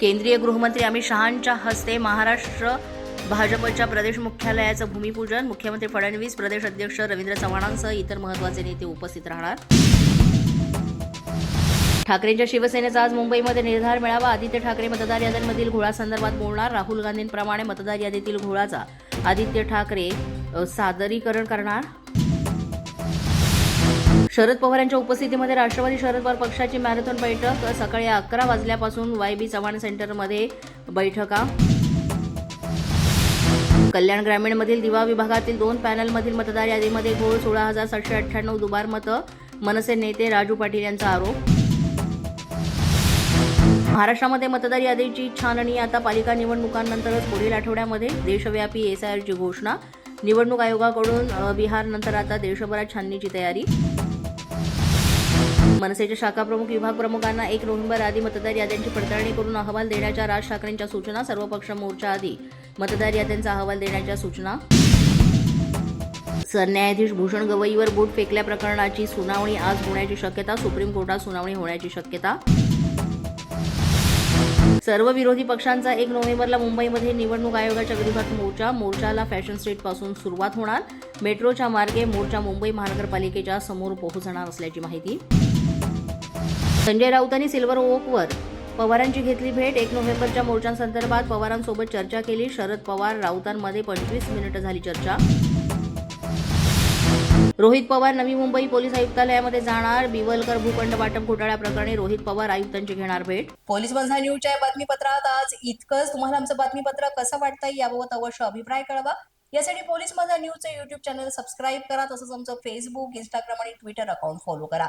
केंद्रीय गृहमंत्री अमित शहांच्या हस्ते महाराष्ट्र भाजपच्या प्रदेश मुख्यालयाचं भूमिपूजन. मुख्यमंत्री फडणवीस प्रदेश अध्यक्ष रवींद्र चव्हाणांसह इतर महत्त्वाचे नेते उपस्थित राहणार. ठाकरेंच्या शिवसेनेचा आज मुंबईमध्ये निर्धार मिळावा. आदित्य ठाकरे मतदार याद्यांमधील घोळासंदर्भात बोलणार. राहुल गांधींप्रमाणे मतदार यादीतील घोळाचा आदित्य ठाकरे सादरीकरण करणार. शरद पवार यांच्या उपस्थितीमध्ये राष्ट्रवादी शरद पवार पक्षाची मॅरेथॉन बैठक. सकाळी अकरा वाजल्यापासून वाय बी चव्हाण सेंटरमध्ये बैठका. कल्याण ग्रामीणमधील दिवा विभागातील दोन पॅनलमधील मतदार यादीमध्ये घोळ सोळा हजार सातशे अठ्ठ्याण्णव दुबार मतं मनसे नेते राजू पाटील यांचा आरोप. महाराष्ट्रामध्ये मतदार यादीची छाननी आता पालिका निवडणुकांनंतरच पुढील आठवड्यामध्ये देशव्यापी एसआयआरची घोषणा. निवडणूक आयोगाकडून बिहारनंतर आता देशभरात छाननीची तयारी. मनसेच्या शाखा प्रमुख विभाग प्रमुखांना एक नोव्हेंबर आधी मतदार याद्यांची पडताळणी करून अहवाल देण्याच्या राज ठाकरेंच्या सूचना सर्व पक्ष मोर्चा आधी. मतदार याद्यांचा अहवाल देण्याच्या सूचना. सरन्यायाधीश भूषण गवईवर बूट फेकल्या प्रकरणाची सुनावणी आज होण्याची शक्यता सुप्रीम कोर्टात सुनावणी होण्याची शक्यता. सर्व विरोधी पक्षांचा एक नोव्हेंबरला मुंबईमध्ये निवडणूक आयोगाच्या विरोधात मोर्चा. मोर्चाला फॅशन स्ट्रीटपासून सुरुवात होणार. मेट्रोच्या मार्गे मोर्चा मुंबई महानगरपालिकेच्या समोर पोहोचणार असल्याची माहिती. संजय राऊतांनी सिल्वर ओकवर पवारांची घेतली भेट. एक नोव्हेंबरच्या मोर्चांसंदर्भात पवारांसोबत चर्चा केली. शरद पवार राऊतांमध्ये पंचवीस मिनिटं झाली चर्चा. रोहित पवार नवी मुंबई पोलीस आयुक्तालयामध्ये जाणार. बिवलकर भूखंड वाटप घोटाळ्या प्रकरणी रोहित पवार आयुक्तांची घेणार भेट. पोलीस बंधा न्यूजच्या बातमीपत्रात आज इतकंच. तुम्हाला आमचं बातमीपत्र कसं वाटतंय याबाबत अवश्य अभिप्राय कळवा. यासाठी पोलीस माझा न्यूजचं युट्यूब चॅनल सबस्क्राईब करा. तसंच आमचं फेसबुक इंस्टाग्राम आणि ट्विटर अकाउंट फॉलो करा.